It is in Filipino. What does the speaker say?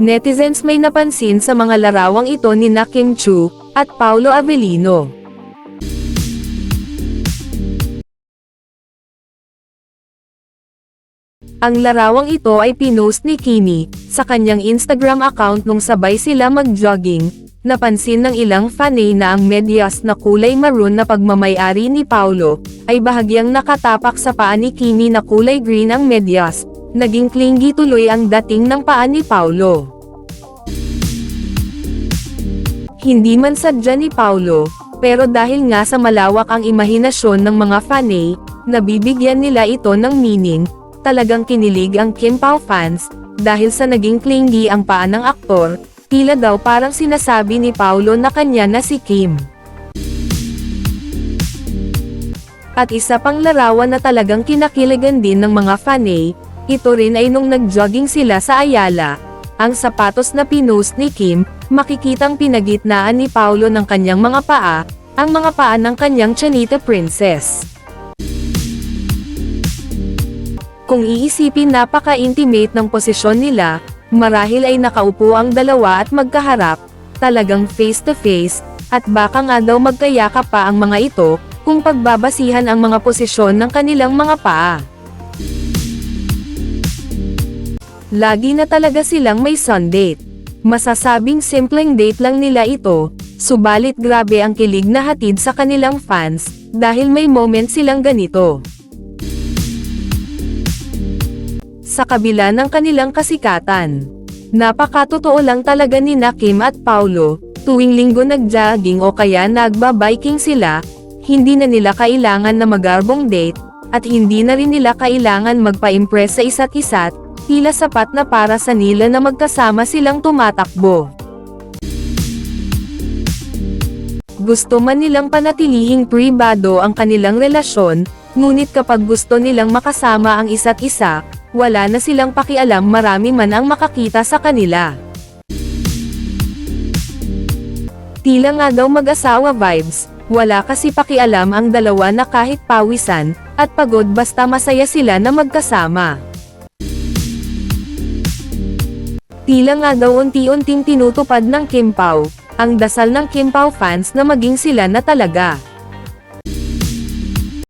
Netizens may napansin sa mga larawang ito ni na Kim Chu at Paulo Avellino. Ang larawang ito ay pinost ni Kimi sa kanyang Instagram account nung sabay sila mag-jogging. Napansin ng ilang fanay na ang medyas na kulay maroon na pagmamayari ni Paulo ay bahagyang nakatapak sa paa ni Kimi na kulay green ang medyas. Naging clingy tuloy ang dating ng paa ni Paulo. Hindi man sadya ni Paulo, pero dahil nga sa malawak ang imahinasyon ng mga fanay, nabibigyan nila ito ng meaning, talagang kinilig ang Kim Pao fans, dahil sa naging clingy ang paa ng aktor, tila daw parang sinasabi ni Paulo na kanya na si Kim. At isa pang larawan na talagang kinakiligan din ng mga fanay, ito rin ay nung nag-jogging sila sa Ayala, ang sapatos na pinost ni Kim, makikitang pinagitnaan ni Paulo ng kanyang mga paa, ang mga paa ng kanyang Chanita Princess. Kung iisipin napaka-intimate ng posisyon nila, marahil ay nakaupo ang dalawa at magkaharap, talagang face-to-face, at baka nga daw magkayakap pa ang mga ito, kung pagbabasihan ang mga posisyon ng kanilang mga paa. Lagi na talaga silang may sundate. Masasabing simpleng date lang nila ito, subalit grabe ang kilig na hatid sa kanilang fans, dahil may moment silang ganito. Sa kabila ng kanilang kasikatan. Napakatotoo lang talaga ni na Kim at Paulo, tuwing linggo nag-jogging o kaya nagba-biking sila, hindi na nila kailangan na magarbong date, at hindi na rin nila kailangan magpa-impress sa isa't isa't, tila sapat na para sa nila na magkasama silang tumatakbo. Gusto man nilang panatilihing pribado ang kanilang relasyon, ngunit kapag gusto nilang makasama ang isa't isa, wala na silang pakialam marami man ang makakita sa kanila. Tila nga daw mag-asawa vibes, wala kasi pakialam ang dalawa na kahit pawisan, at pagod basta masaya sila na magkasama. Tila nga daw unti-unting tinutupad ng Kim Pao, ang dasal ng Kim Pao fans na maging sila na talaga.